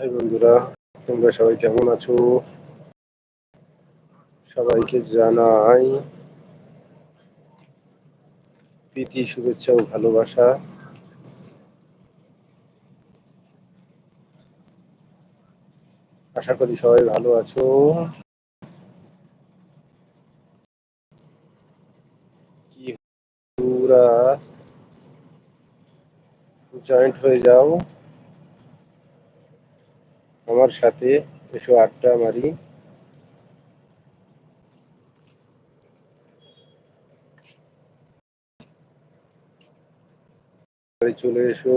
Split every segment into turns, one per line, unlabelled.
High বন্ধুরা, তোমরা সবাই কেমন আছো? সবাইকে জানাই প্রীতি, শুভেচ্ছা ও ভালোবাসা। আশা করি সবাই ভালো আছো। কি জয়েন্ট হয়ে যাও। আমার সাথে এসো, আড্ডা মারি। চলে এসো।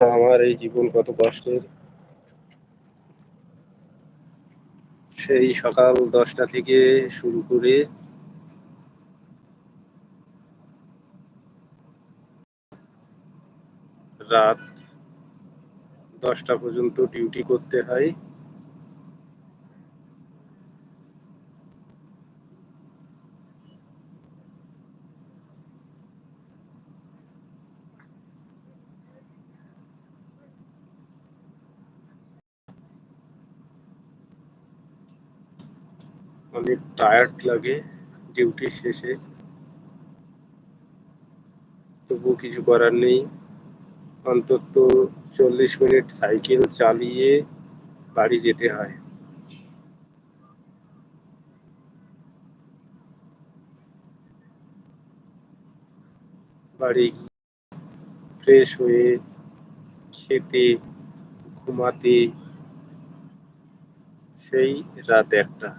আমার এই জীবন কত কষ্টের। সেই সকাল দশটা থেকে শুরু করে রাত দশটা পর্যন্ত ডিউটি করতে হয়। অনেক টায়ার্ড লাগে ডিউটি শেষে। তবু কিছু করার নেই। অন্তত চল্লিশ মিনিট সাইকেল চালিয়ে বাড়ি যেতে হয়। বাড়ি ফ্রেশ হয়ে খেতে, ঘুমাতে, সেই রাত একটা।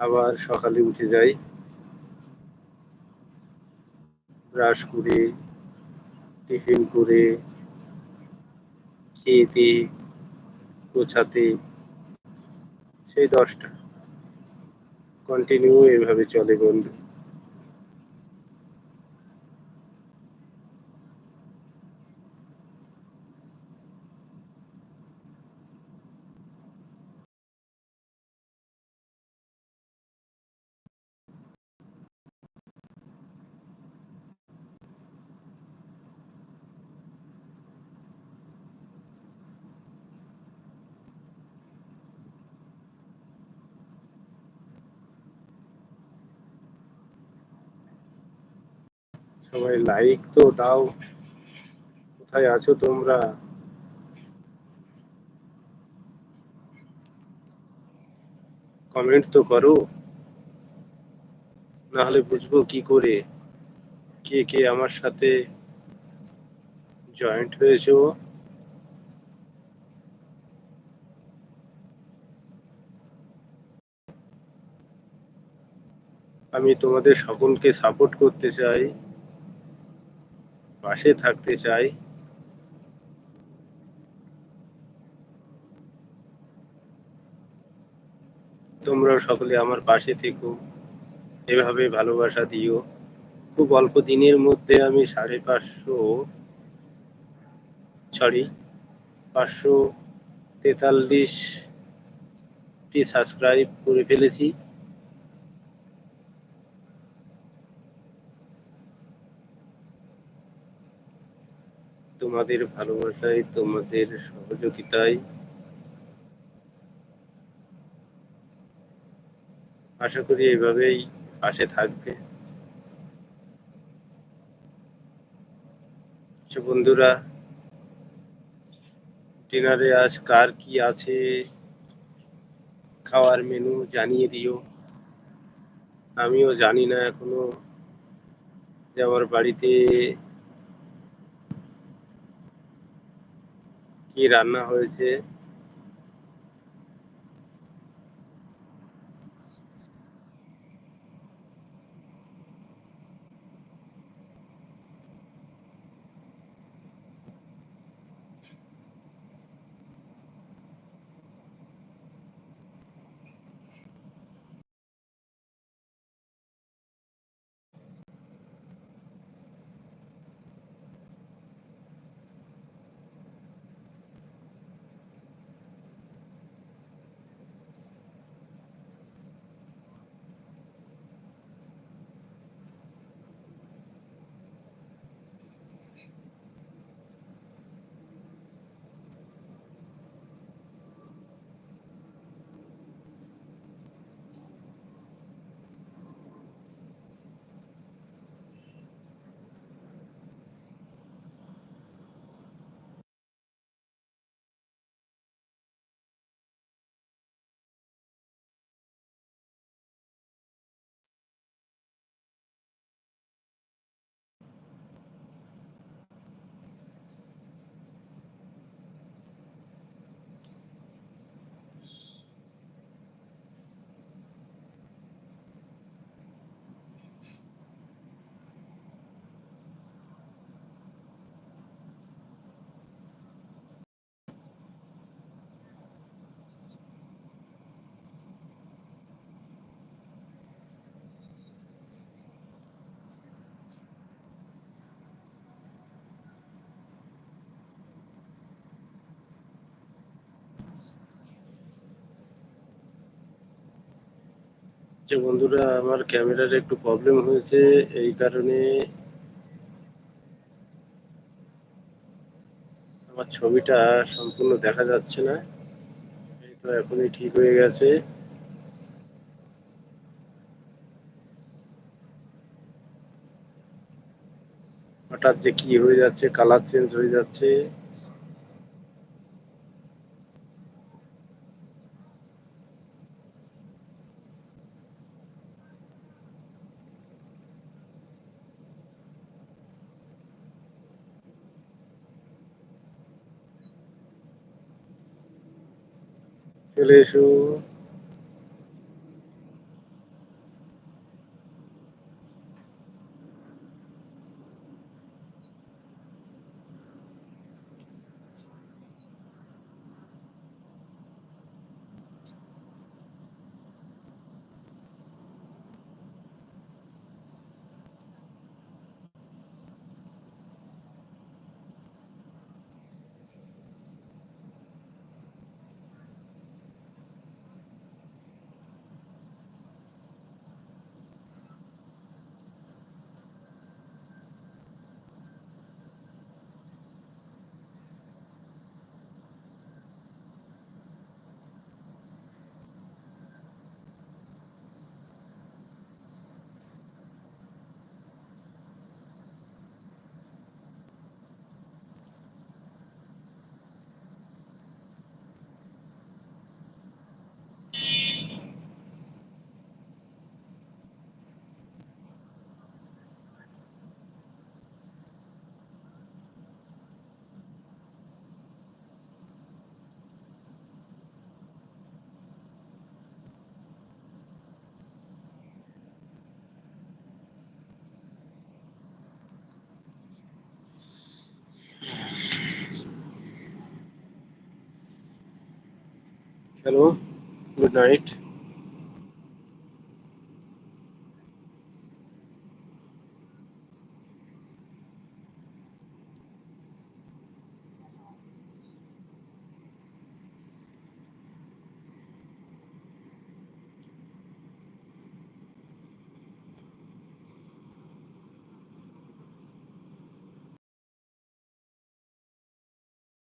আবার সকালে উঠে যাই। ব্রাশ করে টিফিন করে খেতে গোছাতে সেই দশটা। কন্টিনিউ এভাবে চলে বন্ধু। সবাই লাইক তো দাও। কোথায় আছো তোমরা? কমেন্ট তো করো। না হলে বুঝব কি করে? কে কে আমার সাথে জয়েন্ট হয়েছো? আমি তোমাদের সকলকে সাপোর্ট করতে চাই। পাশে থাকতে চাই। তোমরাও সকলে আমার পাশে থেকো। এভাবে ভালোবাসা দিও। খুব অল্প দিনের মধ্যে আমি সাড়ে পাঁচশো সরি পাঁচশো তেতাল্লিশটি সাবস্ক্রাইব করে ফেলেছি। তোমাদের ভালোবাসায়, তোমাদের সহযোগিতায়। আশা করি এইভাবেই পাশে থাকবে। আচ্ছা বন্ধুরা, ডিনারে আজ কার কি আছে? খাওয়ার মেনু জানিয়ে দিও। আমিও জানি না এখনও। যে আমার বাড়িতে কি রান্না হয়েছে যে বন্ধুরা, আমার ক্যামেরার একটু প্রবলেম হয়েছে, এই কারণে আমার ছবিটা সম্পূর্ণ দেখা যাচ্ছে না। এই তো এখনই ঠিক হয়ে গেছে। হঠাৎ যে কি হয়ে যাচ্ছে কালার চেঞ্জ হয়ে যাচ্ছে। চলে Hello, good night.